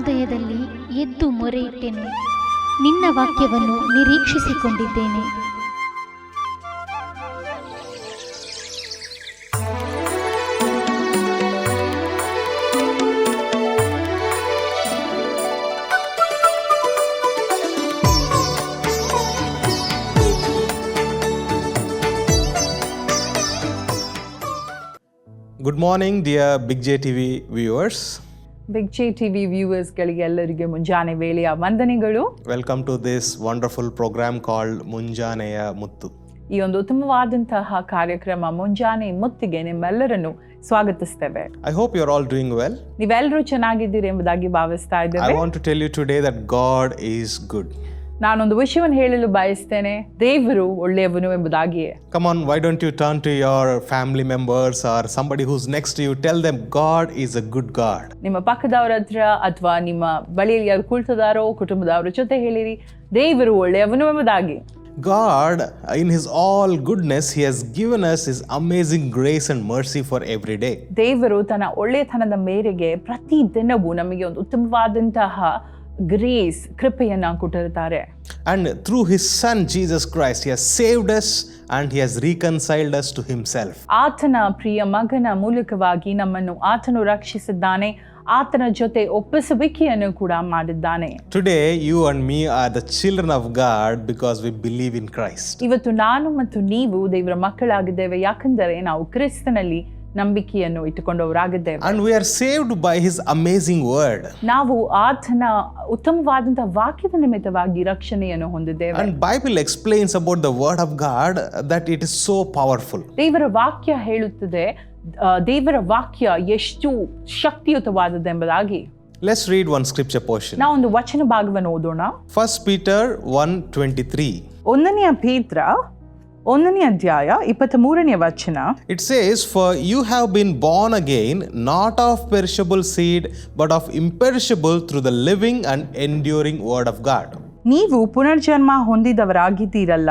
ಜ್ಞಾನೋದಯದಲ್ಲಿ ಎದ್ದು ಮೊರೆ ಇಟ್ಟೆನು ನಿನ್ನ ವಾಕ್ಯವನ್ನು ನಿರೀಕ್ಷಿಸಿಕೊಂಡಿದ್ದೇನೆ morning morning, big J J TV viewers. ಬೆಚ್ಚಿ ಟಿವಿ ವ್ಯೂವರ್ಸ್ ಗಳಿಗೆ ಎಲ್ಲರಿಗೆ ಮುಂಜಾನೆ ವೇಳೆಯ ವಂದನೆಗಳು. Welcome to this wonderful program called ಮುಂಜಾನೆಯ ಮುತ್ತು. ಈ ಒಂದು ಉತ್ತಮವಾದಂತಹ ಕಾರ್ಯಕ್ರಮ ಮುಂಜಾನೆ ಮುತ್ತಿಗೆ ನಿಮ್ಮೆಲ್ಲರನ್ನು ಸ್ವಾಗತಿಸ್ತೇವೆ. I hope you are all doing well ನೀವೆಲ್ಲರೂ ಚೆನ್ನಾಗಿದ್ದೀರಿ ಎಂಬುದಾಗಿ ಭಾವಿಸ್ತಾ ಇದ್ದೇವೆ. I want to tell you today that God is good ನಾನೊಂದು ವಿಷಯವನ್ನು ಹೇಳಲು ಬಯಸ್ತೇನೆ. ದೇವರು ಒಳ್ಳೆಯವನು ಎಂಬುದಾಗಿಯೇ. Come on why don't you turn to your family members or somebody who's next you tell them God is a good God ನಿಮ್ಮ ಪಕ್ಕದವರ ಹತ್ರ ಅಥವಾ ನಿಮ್ಮ ಬಳಿಯಲ್ಲಿ ಯಾರು ಕುಳಿತದಾರೋ ಕುಟುಂಬದವರ ಜೊತೆ ಹೇಳಿರಿ ದೇವರು ಒಳ್ಳೆಯವನು ಎಂಬುದಾಗಿ. God in his all goodness he has given us is amazing grace and mercy for every day ದೇವರು ತನ್ನ ಒಳ್ಳೆಯತನದ ಮೇರೆಗೆ ಪ್ರತಿ ದಿನವೂ ನಮಗೆ ಒಂದು ಉತ್ತಮವಾದಂತಹ ಗ್ರೀಸ್ ಕೃಪೆಯನ್ನು ಕೊಟ್ಟಿರುತ್ತಾರೆ. And through his son Jesus Christ has saved us and has reconciled us to himself ಆತನ ಪ್ರಿಯ ಮಗನ ಮೂಲಕವಾಗಿ ನಮ್ಮನ್ನು ಆತನು ರಕ್ಷಿಸಿದ್ದಾನೆ ಆತನ ಜೊತೆ ಒಪ್ಪಿಸುವಿಕೆಯನ್ನು ಕೂಡ ಮಾಡಿದ್ದಾನೆ. Today you and me are the children of God because we believe in Christ ಇವತ್ತು ನಾನು ಮತ್ತು ನೀವು ದೇವರ ಮಕ್ಕಳಾಗಿದ್ದೇವೆ ಯಾಕೆಂದರೆ ನಾವು ಕ್ರಿಸ್ತನಲ್ಲಿ ನಂಬಿಕೆಯನ್ನು ಇಟ್ಟುಕೊಂಡವರಾಗಿದ್ದೇವೆ And we are saved by His amazing word. ನಾವು ಆತನ ಉತ್ತಮವಾದಂತಹ ವಾಕ್ಯದ ನಿಮಿತ್ತವಾಗಿ ರಕ್ಷಣೆಯನ್ನು ಹೊಂದಿದ್ದೇವೆ And Bible explains about the word of God that it is so powerful. ದೇವರ ವಾಕ್ಯ ಹೇಳುತ್ತದೆ ಆ, ದೇವರ ವಾಕ್ಯ ಎಷ್ಟು ಶಕ್ತಿಯುತವಾದದ್ದೆಂಬುದಾಗಿ Let's read one scripture portion. ನಾವೊಂದು ವಚನ ಭಾಗವನ್ನು ಓದೋಣ First Peter 1:23. ಒಂದನೆಯ ಪೇತ್ರ ಒಂದನೇ ಅಧ್ಯಾಯ ಇಪ್ಪತ್ತ ಮೂರನೇ ವಚನ. It says for you have been born again not of perishable seed but of imperishable through the living and enduring word of God ನೀವು ಪುನರ್ಜನ್ಮ ಹೊಂದಿದವರಾಗಿದ್ದೀರಲ್ಲ.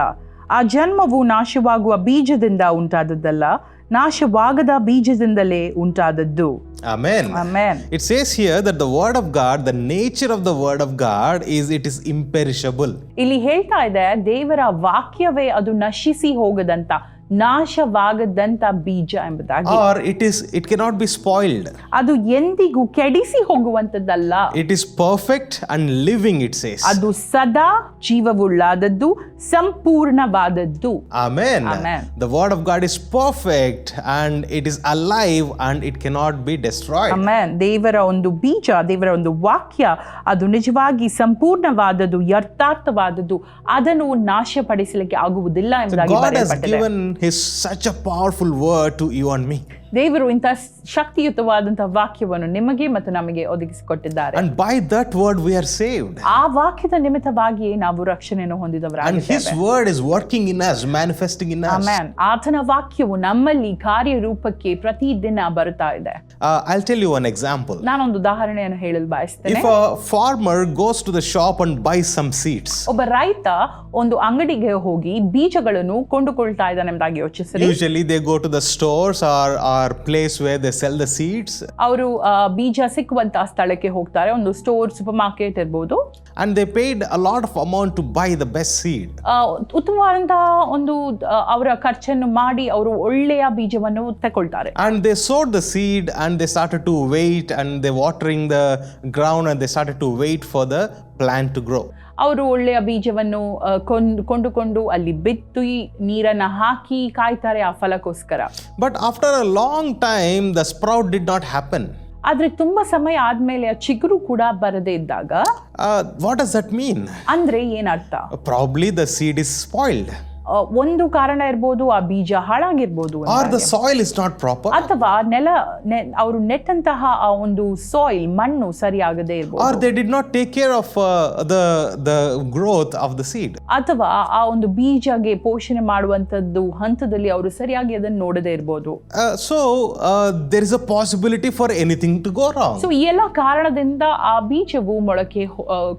ಆ ಜನ್ಮವು ನಾಶವಾಗುವ ಬೀಜದಿಂದ ಉಂಟಾದದ್ದಲ್ಲ ನಾಶವಾಗದ ಬೀಜದಿಂದಲೇ ಉಂಟಾದದ್ದು. Amen. Amen. It says here that the word of God, the nature of the word of God is it is imperishable. ಇಲ್ಲಿ ಹೇಳ್ತಾ ಇದೆ ದೇವರ ವಾಕ್ಯವೇ ಅದು ನಶಿಸಿ ಹೋಗದಂತ ನಾಶವಾಗದಂತ ಬೀಜ ಎಂಬುದಾಗಿ. Or it is it cannot be spoiled ಅದು ಎಂದಿಗೂ ಕೆಡಿಸಿ ಹೋಗುವಂತದ್ದಲ್ಲ. It is perfect and living it says ಅದು ಸದಾ ಜೀವವುಳ್ಳಾದದ್ದು ಸಂಪೂರ್ಣವಾದದ್ದು. Amen the word of God is perfect and it is alive and it cannot be destroyed amen ದೇವರ ಒಂದು ಬೀಜ ದೇವರ ಒಂದು ವಾಕ್ಯ ಅದು ನಿಜವಾಗಿ ಸಂಪೂರ್ಣವಾದದ್ದು ಯಥಾರ್ಥವಾದದ್ದು ಅದನ್ನು ನಾಶಪಡಿಸಲಿಕ್ಕೆ ಆಗುವುದಿಲ್ಲ ಎಂಬುದಾಗಿ ಬರೆಯಲ್ಪಟ್ಟಿದೆ. His such a powerful word to you and me. ದೇವರು ಇಂತಹ ಶಕ್ತಿಯುತವಾದಂತಹ ವಾಕ್ಯವನ್ನು ನಿಮಗೆ ಮತ್ತು ನಮಗೆ ಒದಗಿಸಿಕೊಟ್ಟಿದ್ದಾರೆ And by that word we are saved. ಆ ವಾಕ್ಯದ ನಿಮಿತ್ತವಾಗಿಯೇ ನಾವು ರಕ್ಷಣೆಯನ್ನು And ಹೊಂದಿದವರಾಗಿದ್ದೇವೆ his word is working in us, manifesting in us. ಆಮೇನ್ ಆತನ ವಾಕ್ಯವು ನಮ್ಮಲ್ಲಿ ಕಾರ್ಯರೂಪಕ್ಕೆ ಪ್ರತಿದಿನ ಬರುತ್ತಾ ಇದೆ Uh, I'll tell you one example. ನಾನೊಂದು ಉದಾಹರಣೆಯನ್ನು ಹೇಳಲು ಬಯಸ್ತೇನೆ If a farmer goes to the shop and buys some seeds, ಒಬ್ಬ ರೈತ ಒಂದು ಅಂಗಡಿಗೆ ಹೋಗಿ ಬೀಜಗಳನ್ನು ಕೊಂಡುಕೊಳ್ತಾ ಇದ್ದಾನೆ ಎಂಬುದಾಗಿ ಯೋಚಿಸಿರಿ usually they go to the stores or, or or place where they sell the seeds ಅವರು ಬೀಜ ಸಿಕ್ಕುವಂತಹ ಸ್ಥಳಕ್ಕೆ ಹೋಗ್ತಾರೆ. ಒಂದು ಸ್ಟೋರ್ ಸೂಪರ್ ಮಾರ್ಕೆಟ್ ಇರ್ಬೋದು and they paid a lot of amount to buy the best seed ಉತ್ತಮವಾದಂತಹ ಒಂದು ಅವರ ಖರ್ಚನ್ನು ಮಾಡಿ ಅವರು ಒಳ್ಳೆಯ ಬೀಜವನ್ನು ತಗೊಳ್ತಾರೆ. And they sowed the seed and they start to wait and they watering the ground and they start to wait for the plan to grow ಅವರು ಒಳ್ಳೆಯ ಬೀಜವನ್ನು ಕೊಂಡು ಕೊಂಡುಕೊಂಡು ಅಲ್ಲಿ ಬಿತ್ತು ನೀರನ್ನು ಹಾಕಿ ಕಾಯ್ತಾರೆ ಆ ಫಲಕ್ಕೋಸ್ಕರ. But after a long time the sprout did not happen ಆದ್ರೆ ತುಂಬಾ ಸಮಯ ಆದ್ಮೇಲೆ ಆ ಚಿಗುರು ಕೂಡ ಬರದೇ ಇದ್ದಾಗ ವಾಟ್ ಡಸ್ ದಟ್ ಮೀನ್ ಅಂದ್ರೆ ಏನರ್ಥ? Probably the seed is spoiled ಒಂದು ಕಾರಣ ಇರ್ಬೋದು ಆ ಬೀಜ ಹಾಳಾಗಿರ್ಬೋದು ಅಥವಾ ನೆಲ ಅವರು ನೆಟ್ಟಂತಹ ಆ ಒಂದು ಸಾಯಿಲ್ ಮಣ್ಣು ಸರಿಯಾಗದೆ ಇರ್ಬೋದು. ಅಥವಾ ಆ ಒಂದು ಬೀಜಗೆ ಪೋಷಣೆ ಮಾಡುವಂತದ್ದು ಹಂತದಲ್ಲಿ ಅವರು ಸರಿಯಾಗಿ ಅದನ್ನ ನೋಡದೇ ಇರ್ಬೋದು. So there is a possibility for anything to go so ಈ ಎಲ್ಲ ಕಾರಣದಿಂದ ಆ ಬೀಜವು ಮೊಳಕೆ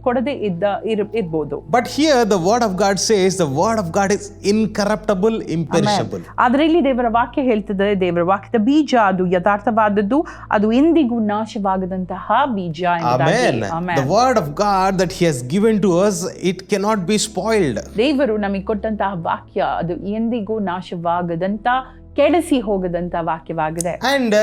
ಕೊಡದೆ ಇದ್ದ ಇರ್ಬೋದು. But here the word of God says the word of God is incorruptible imperishable ಆದ್ರೆ ಇಲ್ಲಿ ದೇವರ ವಾಕ್ಯ ಹೇಳ್ತದೆ ದೇವರ ವಾಕ್ಯದ ಬೀಜ ಅದು ಯಥಾರ್ಥವಾದದ್ದು ಅದು ಎಂದಿಗೂ ನಾಶವಾಗದಂತಹ ಬೀಜ word of God that he has given to us it can not be spoiled ದೇವರು ನಮಗೆ ಕೊಟ್ಟಂತಹ ವಾಕ್ಯ ಅದು ಎಂದಿಗೂ ನಾಶವಾಗದಂತ ಕೆಡಿಸಿ ಹೋಗದಂತ ವಾಕ್ಯವಾಗಿದೆ. And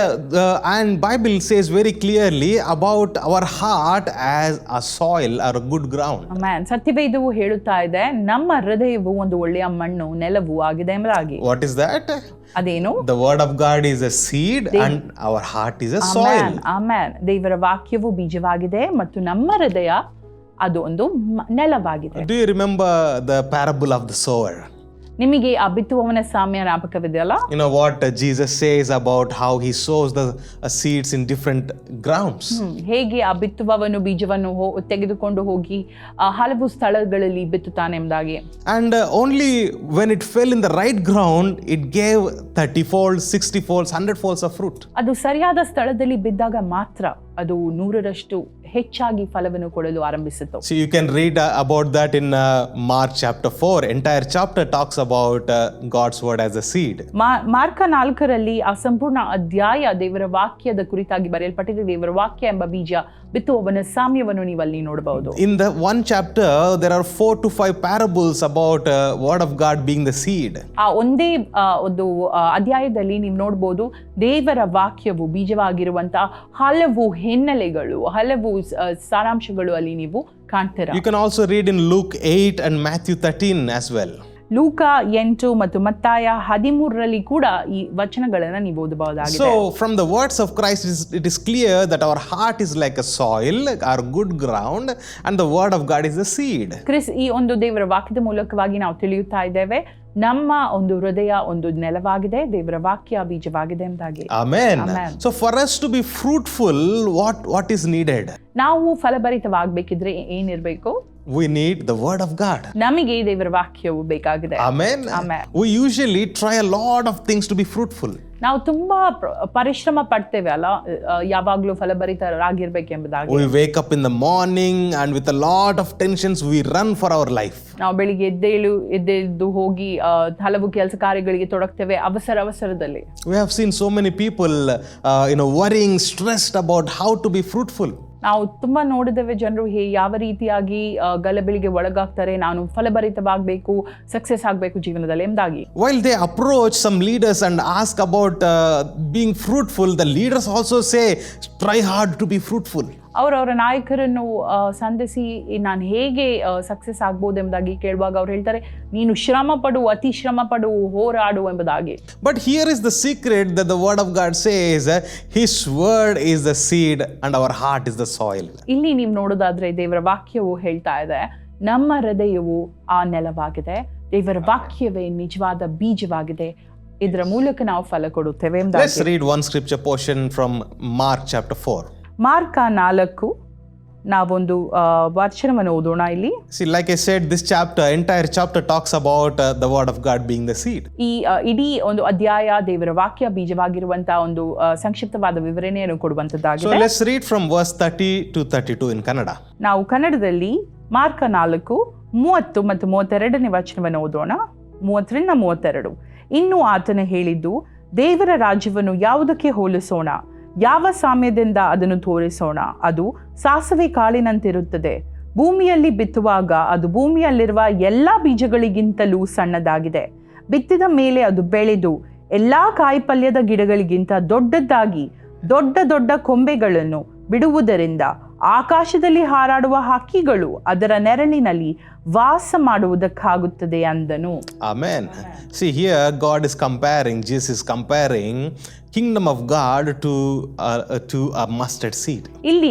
and Bible says very clearly about our heart as a soil or good ground man ಸತ್ಯವೇದವು ಹೇಳುತ್ತಾ ಇದೆ ನಮ್ಮ ಹೃದಯವು ಒಂದು ಒಳ್ಳೆಯ ಮಣ್ಣು ನೆಲವು ಆಗಿದೆ ಎಂಬಲಾಗಿ ವಾಟ್ ಇಸ್ ದಟ್ ಅದೇನು? The word of God is a seed and our heart is a soil ದೇವರ ವಾಕ್ಯವು ಬೀಜವಾಗಿದೆ ಮತ್ತು ನಮ್ಮ ಹೃದಯ ಅದು ಒಂದು ನೆಲವಾಗಿದೆ. Do you remember the parable of the sower ನಿಮಗೆ ಆ ಬಿತ್ತುವವನ ಸಾಮ್ಯ ಜ್ಞಾಪಕವಿದೆಯಲ್ಲ? You know what Jesus says about how he sows the seeds in different grounds ಹೇಗೆ ಆ ಬಿತ್ತುವವನು ಬೀಜವನ್ನು ತೆಗೆದುಕೊಂಡು ಹೋಗಿ ಹಲವು ಸ್ಥಳಗಳಲ್ಲಿ ಬಿತ್ತುತ್ತಾನೆ ಎಂಬುದಾಗಿ and only when it fell in the right ground it gave 30 fold 60 fold 100 fold of fruit ಅದು ಸರಿಯಾದ ಸ್ಥಳದಲ್ಲಿ ಬಿದ್ದಾಗ ಮಾತ್ರ ಅದು ನೂರರಷ್ಟು ಹೆಚ್ಚಾಗಿ ಫಲವನ್ನು ಕೊಡಲು ಆರಂಭಿಸಿತು so you can read about about that in chapter Mark chapter 4. Entire chapter talks about uh, God's word as a seed. ಮಾ- ಮಾರ್ಕ ನಾಲ್ಕರಲ್ಲಿ ಆ ಸಂಪೂರ್ಣ ಅಧ್ಯಾಯ ದೇವರ ವಾಕ್ಯದ ಕುರಿತಾಗಿ ಬರೆಯಲ್ಪಟ್ಟಿದೆ ದೇವರ ವಾಕ್ಯ ಎಂಬ ಬೀಜ ಬಿತ್ತುವವನ ಸಾಮ್ಯವನ್ನು ನೀವು ಅಲ್ಲಿ ನೋಡಬಹುದು In the one chapter, there are four to five parables about uh, word of God being the seed. ಆ ಒಂದೇ ಆ, ಒಂದು ಆ, ಅಧ್ಯಾಯದಲ್ಲಿ ನೀವು ನೋಡ್ಬೋದು ದೇವರ ವಾಕ್ಯವು ಬೀಜವಾಗಿರುವಂತಹ ಹಲವು ಹಿನ್ನೆಲೆಗಳು ಹಲವು ಸಾರಾಂಶಗಳು ಅಲ್ಲಿ ನೀವು ಕಾಣ್ತೀರ You can also read in Luke 8 and Matthew 13 as well. ಲೂಕ ಎಂಟು ಮತ್ತು ಮತ್ತಾಯ ಹದಿಮೂರರಲ್ಲಿ ಕೂಡ ಈ ವಚನಗಳನ್ನು ನೀವು ಓದಬಹುದಾಗಿದೆ. So from the words of Christ is it is clear that our heart is like a soil or good ground and the word of God is a seed Christ ಈ ಒಂದು ದೇವರ ವಾಕ್ಯದ ಮೂಲಕವಾಗಿ ನಾವು ತಿಳಿಯುತ್ತಾ ಇದ್ದೇವೆ. ನಮ್ಮ ಒಂದು ಹೃದಯ ಒಂದು ನೆಲವಾಗಿದೆ ದೇವರ ವಾಕ್ಯ ಬೀಜವಾಗಿದೆ ಎಂದಾಗಿ. Amen so for us to be fruitful what what is needed ನಾವು ಫಲಭರಿತವಾಗಬೇಕಿದ್ರೆ ಏನಿರಬೇಕು? We need the word of God. ನಮಗೆ ದೇವರ ವಾಕ್ಯವು ಬೇಕಾಗಿದೆ Amen. Amen. We usually try a lot of things to be fruitful. ನಾವು ತುಂಬಾ ಪ್ರ- ಪರಿಶ್ರಮ ಪಡ್ತೇವೆ ಅಲ್ಲ ಆ, ಯಾವಾಗ್ಲೂ ಫಲಭರಿತರಾಗಿರ್ಬೇಕೆಂಬುದಾಗಿ We wake up in the morning and with a lot of tensions, we run for our life. ನಾವು ಬೆಳಿಗ್ಗೆ ಎದ್ದೇಳು ಎದ್ದೆದ್ದು ಹೋಗಿ ಆ, ಹಲವು ಕೆಲಸ ಕಾರ್ಯಗಳಿಗೆ ತೊಡಗ್ತೇವೆ ಅವಸರ ಅವಸರದಲ್ಲಿ We have seen so many people, uh, you know, worrying, stressed about how to be fruitful. ನಾವು ತುಂಬ ನೋಡಿದ್ದೇವೆ ಜನರು ಹೇ ಯಾವ ರೀತಿಯಾಗಿ ಗಲಭೆಗೆ ಒಳಗಾಗ್ತಾರೆ, ನಾನು ಫಲಭರಿತವಾಗಬೇಕು ಸಕ್ಸಸ್ ಆಗಬೇಕು ಜೀವನದಲ್ಲಿ ಎಂದಾಗಿ. While they approach some leaders and ask about being fruitful the leaders also say try hard to be fruitful ಅವರವರ ನಾಯಕರನ್ನು ಸಂಧಿಸಿ ನಾನು ಹೇಗೆ ಸಕ್ಸಸ್ ಆಗ್ಬೋದು ಎಂಬುದಾಗಿ ಕೇಳುವಾಗ ಅವ್ರು ಹೇಳ್ತಾರೆ ನೀನು ಶ್ರಮ ಪಡು ಅತಿ ಶ್ರಮ ಪಡು ಹೋರಾಡು ಎಂಬುದಾಗಿ but here is the secret the word of God says his word is the seed and our heart is the soil. ಇಲ್ಲಿ ನೀವು ನೋಡೋದಾದ್ರೆ ದೇವರ ವಾಕ್ಯವು ಹೇಳ್ತಾ ಇದೆ ನಮ್ಮ ಹೃದಯವು ಆ ನೆಲವಾಗಿದೆ ದೇವರ ವಾಕ್ಯವೇ ನಿಜವಾದ ಬೀಜವಾಗಿದೆ ಇದರ ಮೂಲಕ ನಾವು ಫಲ ಕೊಡುತ್ತೇವೆ ಎಂಬುದಾಗಿ. Read one scripture portion from Mark chapter 4. ಮಾರ್ಕ ನಾಲ್ಕು. ನಾವೊಂದು ವಚನವನ್ನು ಓದೋಣ ಇಲ್ಲಿ. See like I said this chapter entire chapter talks about the word of God being the seed ಈ ಇಡೀ ಒಂದು ಅಧ್ಯಾಯ ದೇವರ ವಾಕ್ಯ ಬೀಜವಾಗಿರುವಂತಹ ಒಂದು ಸಂಕ್ಷಿಪ್ತವಾದ ವಿವರಣೆಯನ್ನು ಕೊಡುವಂತದ್ದಾಗಿದೆ. ಕೊಡುವಂತದ್ದಾಗಿದೆ let's read from verse 30 to 32 in Kannada ನಾವು ಕನ್ನಡದಲ್ಲಿ ಮಾರ್ಕ ನಾಲ್ಕು ಮೂವತ್ತು ಮತ್ತು ಮೂವತ್ತೆರಡನೇ ವಚನವನ್ನು ಓದೋಣ. ಮೂವತ್ತರಿಂದ ಮೂವತ್ತೆರಡು. ಇನ್ನು ಆತನ ಹೇಳಿದ್ದು ದೇವರ ರಾಜ್ಯವನ್ನು ಯಾವುದಕ್ಕೆ ಹೋಲಿಸೋಣ? ಯಾವ ಸಾಮ್ಯದಿಂದ ಅದನ್ನು ತೋರಿಸೋಣ? ಅದು ಸಾಸಿವೆ ಕಾಳಿನಂತಿರುತ್ತದೆ. ಭೂಮಿಯಲ್ಲಿ ಬಿತ್ತುವಾಗ ಅದು ಭೂಮಿಯಲ್ಲಿರುವ ಎಲ್ಲ ಬೀಜಗಳಿಗಿಂತಲೂ ಸಣ್ಣದಾಗಿದೆ. ಬಿತ್ತಿದ ಮೇಲೆ ಅದು ಬೆಳೆದು ಎಲ್ಲ ಕಾಯಿಪಲ್ಯದ ಗಿಡಗಳಿಗಿಂತ ದೊಡ್ಡದಾಗಿ ದೊಡ್ಡ ದೊಡ್ಡ ಕೊಂಬೆಗಳನ್ನು ಬಿಡುವುದರಿಂದ ಆಕಾಶದಲ್ಲಿ ಹಾರಾಡುವ ಹಕ್ಕಿಗಳು ಅದರ ನೆರಳಿನಲ್ಲಿ ವಾಸ ಮಾಡುವುದಕ್ಕಾಗುತ್ತದೆ ಅಂದನು. Amen see here God is comparing Jesus is comparing kingdom of God to, uh, uh, to a mustard seed. ಇಲ್ಲಿ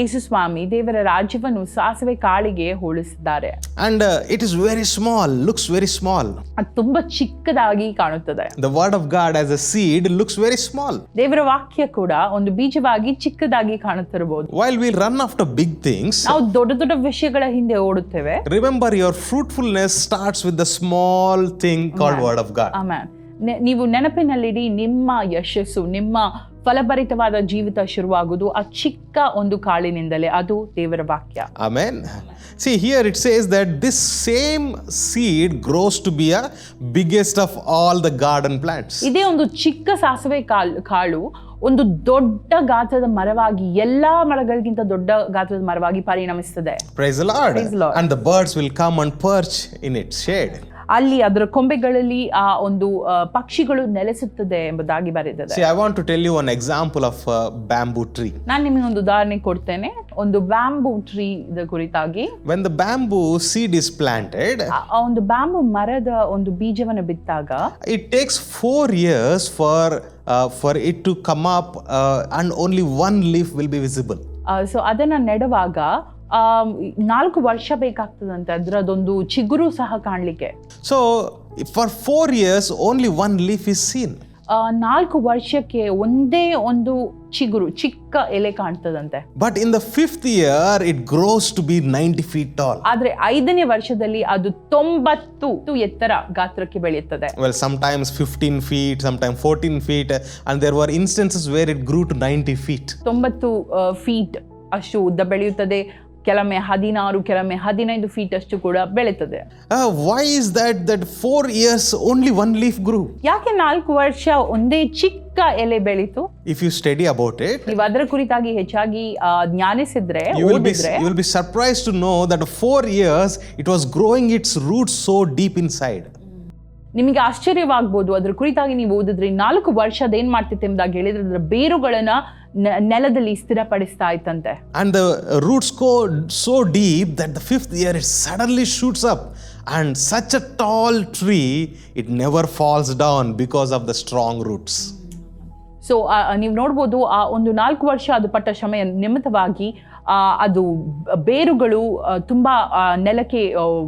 ಯೇಸು ಸ್ವಾಮಿ ದೇವರ ರಾಜ್ಯವನ್ನು ಸಾಸಿವೆ ಕಾಳಿಗೆ ಹೋಲಿಸಿದ್ದಾರೆ And uh, it is very small, looks very small. ಅದು ತುಂಬಾ ಚಿಕ್ಕದಾಗಿ ಕಾಣುತ್ತದೆ The word of God as a seed looks very small. ದೇವರ ವಾಕ್ಯ ಕೂಡ ಒಂದು ಬೀಜವಾಗಿ ಚಿಕ್ಕದಾಗಿ ಕಾಣುತ್ತಿರಬಹುದು While we run after big things, ನಾವು ದೊಡ್ಡ ದೊಡ್ಡ ವಿಷಯಗಳ ಹಿಂದೆ ಓಡುತ್ತೇವೆ remember your fruitfulness starts with the small thing called word of God. ಆಮೇಲೆ ನೀವು ನೆನಪಿನಲ್ಲಿಡಿ ನಿಮ್ಮ ಯಶಸ್ಸು ನಿಮ್ಮ ಫಲಭರಿತವಾದ ಜೀವಿತ ಶುರುವಾಗುವುದು ಆ ಚಿಕ್ಕ ಒಂದು ಕಾಳಿನಿಂದಲೇ. ಅದು ದೇವರ ವಾಕ್ಯ. Amen? See here it says that this same seed grows to be a biggest of all the garden plants ಇದೇ ಒಂದು ಚಿಕ್ಕ ಸಾಸಿವೆ ಕಾಳು ಕಾಳು ಒಂದು ದೊಡ್ಡ ಗಾತ್ರದ ಮರವಾಗಿ ಎಲ್ಲಾ ಮರಗಳಿಗಿಂತ ದೊಡ್ಡ ಗಾತ್ರದ ಮರವಾಗಿ ಪರಿಣಮಿಸುತ್ತದೆ praise Lord and the birds will come and perch in come and ಅಲ್ಲಿ ಅದರ ಕೊಂಬೆಗಳಲ್ಲಿ ಆ ಒಂದು ಪಕ್ಷಿಗಳು ನೆಲೆಸುತ್ತದೆ ಎಂಬುದಾಗಿ ಬರೆದಿದೆ to tell you one example of a bamboo tree. ನಾನು ನಿಮಗೆ ಒಂದು ಉದಾಹರಣೆ ಕೊಡ್ತೇನೆ ಒಂದು ಬ್ಯಾಂಬೂ ಟ್ರೀ ಕುರಿತಾಗಿ when the bamboo seed is planted, ಆ ಒಂದು ಬ್ಯಾಂಬೂ ಮರದ ಒಂದು ಬೀಜವನ್ನು ಬಿತ್ತಾಗ it takes four years for for it to come up and only one leaf will be visible. So ಅದನ್ನು ನೆಡುವಾಗ ನಾಲ್ಕು ವರ್ಷ ಬೇಕಾಗ್ತದಂತೆ. ಅದರದೊಂದು ಚಿಗುರು ಸಹ ಕಾಣಲಿಕ್ಕೆ. So for four years only one leaf is seen ನಾಲ್ಕು ವರ್ಷಕ್ಕೆ ಒಂದೇ ಒಂದು ಚಿಗುರು ಚಿಕ್ಕ ಎಲೆ ಕಾಣ್ತದಂತೆ. But in the fifth year it grows to be ninety feet tall ಆದ್ರೆ ಐದನೇ ವರ್ಷದಲ್ಲಿ ಅದು ತೊಂಬತ್ತು ಎತ್ತರ ಗಾತ್ರಕ್ಕೆ ಬೆಳೆಯುತ್ತದೆ. Well some times fifteen feet some time fourteen feet and there were instances where it grew to ninety feet ತೊಂಬತ್ತು feet ಅಷ್ಟು ಉದ್ದ ಬೆಳೆಯುತ್ತದೆ. ಕೆಲವೊಮ್ಮೆ ಹದಿನಾರು ಕೆಲವೊಮ್ಮೆ ಹದಿನೈದು ಫೀಟ್ ಅಷ್ಟು ಕೂಡ ಬೆಳೀತದೆ ವೈ why ದಟ್? That four years only one leaf grew. ಯಾಕೆ ನಾಲ್ಕು ವರ್ಷ ಒಂದೇ ಚಿಕ್ಕ ಎಲೆ ಬೆಳೀತು if you study about it ನೀವು ಅದರ ಕುರಿತಾಗಿ ಹೆಚ್ಚಾಗಿ ಜ್ಞಾನಿಸಿದ್ರೆ you will be be surprised to know that four years it was growing its roots so deep inside. ನಿಮಗೆ ಆಶ್ಚರ್ಯವಾಗ್ಬೋದು ಅದ್ರ ಕುರಿತಾಗಿ ನೀವು ಓದಿದ್ರೆ ನಾಲ್ಕು ವರ್ಷದ ಏನ್ ಮಾಡ್ತಿತ್ತು ಎಂಬುದಾಗಿ ಹೇಳಿದ್ರೆ ಅದರ ಬೇರುಗಳನ್ನ ನೆ- ನೆಲದಲ್ಲಿ ಸ್ಥಿರಪಡಿಸ್ತಾ ಇತ್ತಂತೆ. And the roots go so deep that the fifth year it suddenly shoots up and such a tall tree it never falls down because of the strong roots so ನೀವು ನೋಡ್ಬೋದು ಆ ಒಂದು ನಾಲ್ಕು ವರ್ಷ ಅದು ಪಟ್ಟ ಸಮಯ ನಿಮಿತವಾಗಿ ಅದು ಬೇರುಗಳು ತುಂಬ ನೆಲಕ್ಕೆ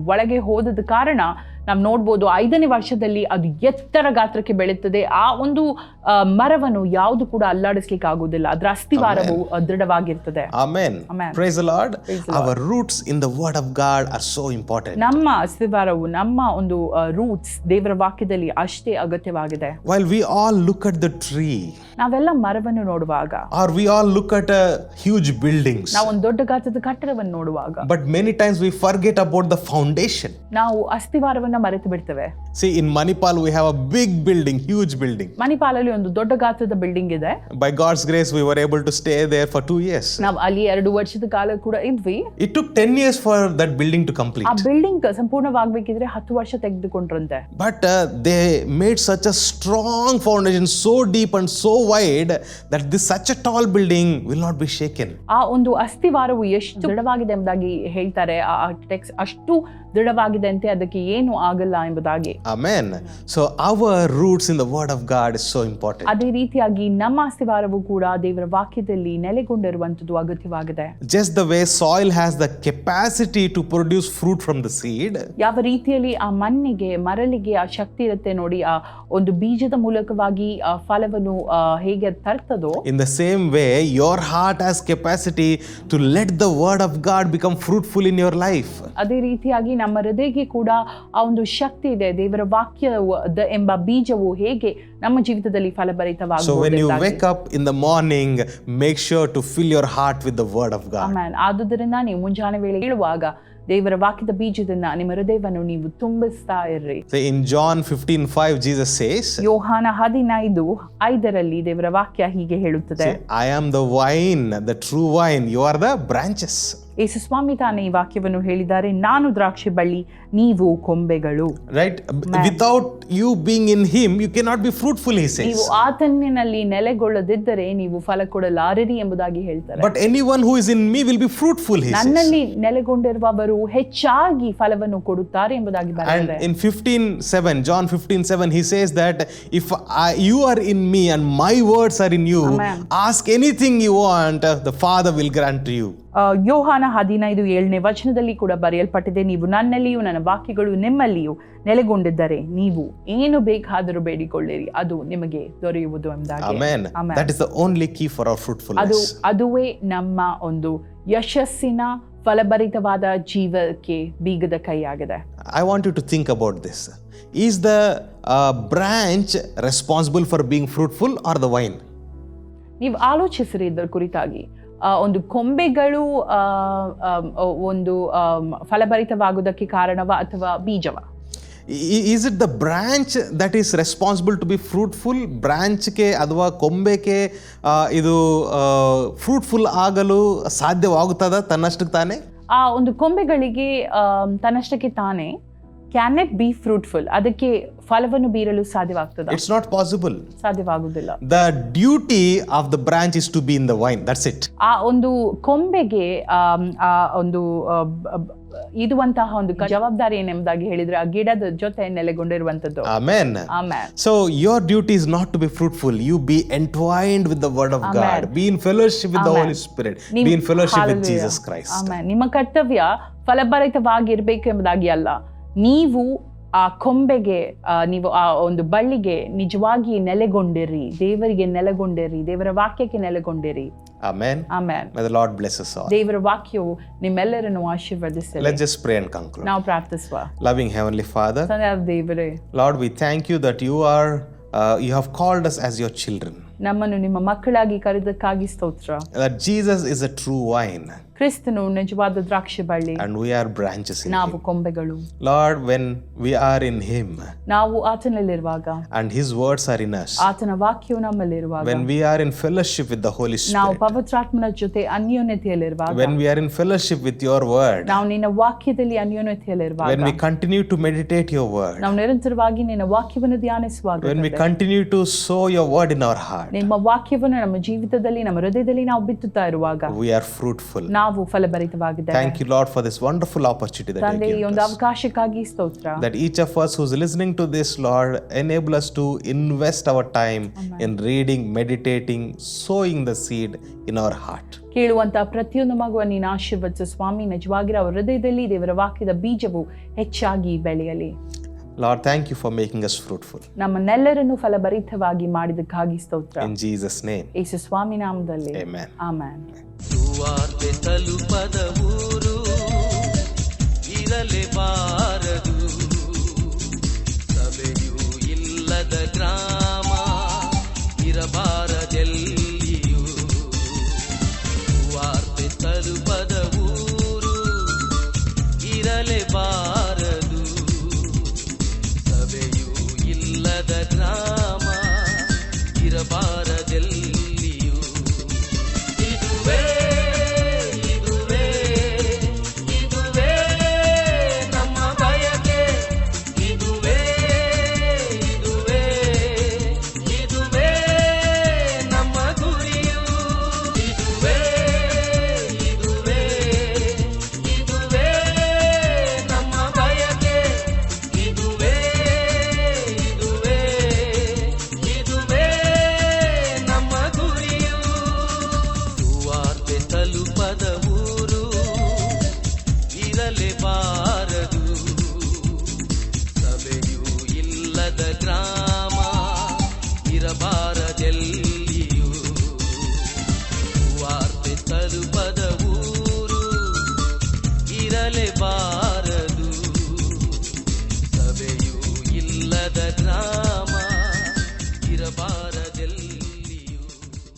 ಒಳಗೆ ಹೋದದ ಕಾರಣ ನಾವು ನೋಡ್ಬೋದು ಐದನೇ ವರ್ಷದಲ್ಲಿ ಅದು ಎತ್ತರ ಗಾತ್ರಕ್ಕೆ ಬೆಳೆಯುತ್ತದೆ ಆ ಒಂದು ಮರವನ್ನು ಯಾವುದು ಕೂಡ ಅಲ್ಲಾಡಿಸ್ಲಿಕ್ಕೆ ಆಗುವುದಿಲ್ಲ. ಅದರ ಅಸ್ಥಿವಾರವು ದೃಢವಾಗಿರ್ತದೆ. Our roots in the Word of God are so important. ನಮ್ಮ ಅಸ್ಥಿವಾರವು ನಮ್ಮ ಒಂದು ರೂಟ್ಸ್ ದೇವರ ವಾಕ್ಯದಲ್ಲಿ ಅಷ್ಟೇ ಅಗತ್ಯವಾಗಿದೆ. While we all look at the tree ನಾವೆಲ್ಲ ಮರವನ್ನು ನೋಡುವಾಗ are we all look at a huge buildings, ನಾವು ಒಂದು ದೊಡ್ಡ ಗಾತ್ರದ ಕಟ್ಟಡವನ್ನು ನೋಡುವಾಗ but many times we forget about the foundation ನಾವು ಅಸ್ಥಿವಾರವನ್ನ ಮರೆತು ಬಿಡ್ತವೆ. See in Manipal we have a big building huge building Manipal ಅಲ್ಲಿ ಒಂದು ದೊಡ್ಡ ಗಾತ್ರದ ಬಿಲ್ಡಿಂಗ್ ಇದೆ. By God's grace we were able to stay there for two years ನಾವು ಅಲ್ಲಿ ಎರಡು ವರ್ಷದ ಕಾಲ ಕೂಡ ಇದ್ವಿ. It took ten years for that building to complete ಆ ಬಿಲ್ಡಿಂಗ್ ಸಂಪೂರ್ಣವಾಗಬೇಕಿದ್ರೆ ಹತ್ತು ವರ್ಷ ತೆಗೆದುಕೊಂಡ್ರಂತೆ. But they made such a strong foundation so deep and so wide that this such a tall building will not be shaken ಆ ಒಂದು ಅಸ್ತಿವಾರವು ಎಷ್ಟು ದೃಢವಾಗಿದೆ ಎಂಬುದಾಗಿ ಹೇಳ್ತಾರೆ. ಆ ಅಷ್ಟು ದೃಢವಾಗಿದೆ ಅಂತೆ ಅದಕ್ಕೆ ಏನು ಆಗಲ್ಲ ಎಂಬುದಾಗಿ Amen. So, our roots in the Word of God is so important. ಅದೇ ರೀತಿಯಾಗಿ ನಮ್ಮ ಅಸ್ಥಿವಾರವು ಕೂಡ ದೇವರ ವಾಕ್ಯದಲ್ಲಿ ನೆಲೆಗೊಂಡಿರುವಂತದ್ದು ಅಗತ್ಯವಾಗಿದೆ Just the way soil has the capacity to produce fruit from the seed, ಯಾವ ರೀತಿಯಲ್ಲಿ ಆ ಮಣ್ಣಿಗೆ ಮರಳಿಗೆ ಆ ಶಕ್ತಿ ಇರುತ್ತೆ ನೋಡಿ ಆ ಒಂದು ಬೀಜದ ಮೂಲಕವಾಗಿ ಆ ಫಲವನ್ನು ಆ, ಹೇಗೆ ಅದ್ ತರ್ತದೋ in the same way, your heart has capacity to let the Word of God become fruitful in your life. ಅದೇ ರೀತಿಯಾಗಿ ನಮ್ಮ ಹೃದಯಕ್ಕೆ ಕೂಡ ಆ ಒಂದು ಶಕ್ತಿ ಇದೆ. ದೇವರ ವಾಕ್ಯವು ದ- ಎಂಬ ಬೀಜವು ಹೇಗೆ ನಮ್ಮ ಜೀವಿತದಲ್ಲಿ So, when you ಫಲಭರಿತವಾಗಬಹುದು wake up in the morning, make sure to fill your heart with the Word of God. ಆಮೇಲೆ ಆದುದರಿಂದ ನೀವು ಮುಂಜಾನೆ ವೇಳೆ ಹೇಳುವಾಗ ದೇವರ ವಾಕ್ಯದ ಬೀಜದಿಂದ ನಿಮ್ಮ ಹೃದಯವನ್ನು ನೀವು ತುಂಬಿಸ್ತಾ ಇರ್ರಿ. In John 15 5, Jesus says, ಯೋಹಾನ ಹದಿನೈದು ಐದರಲ್ಲಿ ದೇವರ ವಾಕ್ಯ ಹೀಗೆ ಹೇಳುತ್ತದೆ. I am the vine the true vine you are the the Yesu Swami ತಾನೇ ಈ ವಾಕ್ಯವನ್ನು ಹೇಳಿದ್ದಾರೆ ನಾನು ದ್ರಾಕ್ಷಿ ಬಳ್ಳಿ ನೀವು ಕೊಂಬೆಗಳು. Right without you being in him you can not be fruitful his ನೀವು ಆತನಿನಲ್ಲಿ ನೆಲೆಗೊಳ್ಳದಿದ್ದರೆ ನೀವು ಫಲ ಕೊಡಲಾರರಿ ಎಂಬುದಾಗಿ ಹೇಳ್ತಾರೆ. But anyone who is in me will be fruitful his ನನ್ನಲ್ಲಿ ನೆಲೆಗೊಂಡಿರುವವರು ಹೆಚ್ಚಾಗಿ ಫಲವನ್ನು ಕೊಡುತ್ತಾರೆ ಎಂಬುದಾಗಿ ಬರೆದಿದೆ and in 15:7 John 15:7 he says that if you are in me and my words are in you ask anything you want the father will grant to you Yohana ಹದಿನೈದು ಏಳನೇ ವಚನದಲ್ಲಿ ಕೂಡ ಬರೆಯಲ್ಪಟ್ಟಿದೆ ನೀವು ನನ್ನಲ್ಲಿಯೂ ನನ್ನ ವಾಕ್ಯಗಳು ನಿಮ್ಮಲ್ಲಿಯೂ ನೆಲೆಗೊಂಡಿದ್ದರೆ ನೀವು ಏನು ಬೇಕಾದರೂ ಬೇಡಿಕೊಳ್ಳಿರಿ ಅದು ನಿಮಗೆ ದೊರೆಯುವುದು ಅದು ಅದುವೇ ನಮ್ಮ ಒಂದು ಯಶಸ್ಸಿನ ಫಲಭರಿತವಾದ ಜೀವಕ್ಕೆ ಬೀಗದ ಕೈ ಆಗಿದೆ I want you to think about this is the branch responsible for being fruitful or the vine ನೀವು ಆಲೋಚಿಸಿರಿ ಇದರ ಕುರಿತಾಗಿ. ಒಂದು ಕೊಂಬೆಗಳು ಒಂದು ಫಲಭರಿತವಾಗುವುದಕ್ಕೆ ಕಾರಣವ ಅಥವಾ ಬೀಜವ? Is it the branch that is responsible to be fruitful fruitful? ಬ್ರಾಂಚ್ಗೆ ಅಥವಾ ಕೊಂಬೆಗೆ ಇದು ಫ್ರೂಟ್ಫುಲ್ ಆಗಲು ಸಾಧ್ಯವಾಗುತ್ತದ ತನ್ನಷ್ಟಕ್ಕೆ ತಾನೇ? ಆ ಒಂದು ಕೊಂಬೆಗಳಿಗೆ ತನ್ನಷ್ಟಕ್ಕೆ ತಾನೇ. ಕ್ಯಾನ್ ಇಟ್ ಬಿ ಫ್ರೂಟ್ಫುಲ್ ಅದಕ್ಕೆ ಫಲವನ್ನು ಬೀರಲು ಸಾಧ್ಯವಾಗ್ತದೆ? ಇಟ್ಸ್ ನಾಟ್ ಪಾಸಿಬಲ್ ಸಾಧ್ಯವಾಗುವುದಿಲ್ಲ. The duty of the branch is to be in the vine that's it ಆ ಒಂದು ಕೊಂಬೆಗೆ ಆ ಒಂದು ಇರುವಂತಹ ಬ- ಬ- ಒಂದು ಜವಾಬ್ದಾರಿ ಏನೆಂಬುದಾಗಿ ಹೇಳಿದ್ರೆ ಆ ಗಿಡದ ಜೊತೆ ನೆಲೆಗೊಂಡಿರುವಂತದ್ದು amen so your duty is not to be fruitful you be entwined with the word of God. Be in fellowship with the holy Holy Spirit. In Be in fellowship with Hallelujah. Jesus Christ. ಆಮೇಲೆ ನಿಮ್ಮ ಕರ್ತವ್ಯ ಫಲಭರಿತವಾಗಿರಬೇಕು ಎಂಬುದಾಗಿ ಅಲ್ಲ. ನೀವು ಆ ಕೊಂಬೆಗೆ ಆ, ನೀವು ಆ ಒಂದು ಬಳ್ಳಿಗೆ ನಿಜವಾಗಿ ನೆಲೆಗೊಂಡಿರಿ ದೇವರಿಗೆ ನೆಲೆಗೊಂಡಿರಿ ದೇವರ ವಾಕ್ಯಕ್ಕೆ ನೆಲೆಗೊಂಡಿರಿ Amen. ಆಮೇಲೆ May the Lord bless us all. ದೇವರ ವಾಕ್ಯವು ನಿಮ್ಮೆಲ್ಲರನ್ನು ಆಶೀರ್ವದಿಸಲಿ Let's just pray and conclude. ನಾವು ಪ್ರಾರ್ಥಿಸುವ Loving Heavenly Father, ತಂದೆಯಾದ ದೇವರೇ Lord, we thank you that you are, uh, you have called us as your children. ನಮ್ಮನ್ನು ನಿಮ್ಮ ಮಕ್ಕಳಾಗಿ ಕರೆದಕ್ಕಾಗಿ ಸ್ತೋತ್ರ That Jesus is a true vine ಕ್ರಿಸ್ತನು ನಿಜವಾದ ದ್ರಾಕ್ಷಿ ಬಳ್ಳಿ and we are branches in ನಾವು Him. ಕೊಂಬೆಗಳು Lord, when we are in Him ನಾವು ಆತನಲ್ಲಿರುವಾಗ and His words are in us, ಆತನ ವಾಕ್ಯವು ನಮ್ಮಲ್ಲಿರುವಾಗ when we are in fellowship with the Holy ನಾವು Spirit, ಪವಿತ್ರಾತ್ಮನ ಜೊತೆ ಅನ್ಯೋನ್ಯತೆಯಲ್ಲಿರುವಾಗ when we are in fellowship with your word, ನಾವು ನಿನ್ನ ವಾಕ್ಯದಲ್ಲಿ ಅನ್ಯೋನ್ಯತೆಯಲ್ಲಿರುವಾಗ when we continue to meditate your word, ನಾವು ನಿರಂತರವಾಗಿ ನಿನ್ನ ವಾಕ್ಯವನ್ನು ಧ್ಯಾನಿಸುವಾಗ when we continue to sow your word in our heart, ನಿಮ್ಮ ವಾಕ್ಯವನ್ನು ನಮ್ಮ ಜೀವಿತದಲ್ಲಿ ನಮ್ಮ ಹೃದಯದಲ್ಲಿ ನಾವು ಬಿತ್ತುತ್ತಾ ಇರುವಾಗ we are fruitful. ನಾವು ನಾವು ಫಲಭರಿತವಾಗಿದ್ದೇವೆ. Thank you Lord for this wonderful opportunity that ತಂದೆ ಈ ಒಂದು ಅವಕಾಶಕ್ಕಾಗಿ ಸ್ತೋತ್ರ. That each of us who's listening to this Lord enable us to invest our time in reading meditating sowing the seed in our heart ಕೇಳುವಂತ ಪ್ರತಿಯೊಂದು ಮಗುವ ನೀನ ಆಶೀರ್ವದಿಸು. ಸ್ವಾಮಿ ನಿಜವಾಗಿರ ಅವರ ಹೃದಯದಲ್ಲಿ ದೇವರ ವಾಕ್ಯದ ಬೀಜವು ಹೆಚ್ಚಾಗಿ ಬೆಳೆಯಲಿ. Lord thank you for making us fruitful ನಮ್ಮನ್ನೆಲ್ಲರನ್ನು ಫಲಭರಿತವಾಗಿ ಮಾಡಿದಕ್ಕಾಗಿ ಸ್ತೋತ್ರ. ಇನ್ ಜೀಸಸ್ ನೇಮ್ ಯೇಸು ಸ್ವಾಮಿ ನಾಮದಲ್ಲಿ. ಆಮೆನ್ ಆಮೆನ್ ಸುವಾರ್ತೆ ತಲುಪದ ಊರು. ಇರಲೇಬಾರದು ಸಭೆಯೂ ಇಲ್ಲದ ಗ್ರಾಮ ಇರಬಾರದೆಲ್ಲಿಯೂ. ಸುವಾರ್ತೆ ತಲುಪದ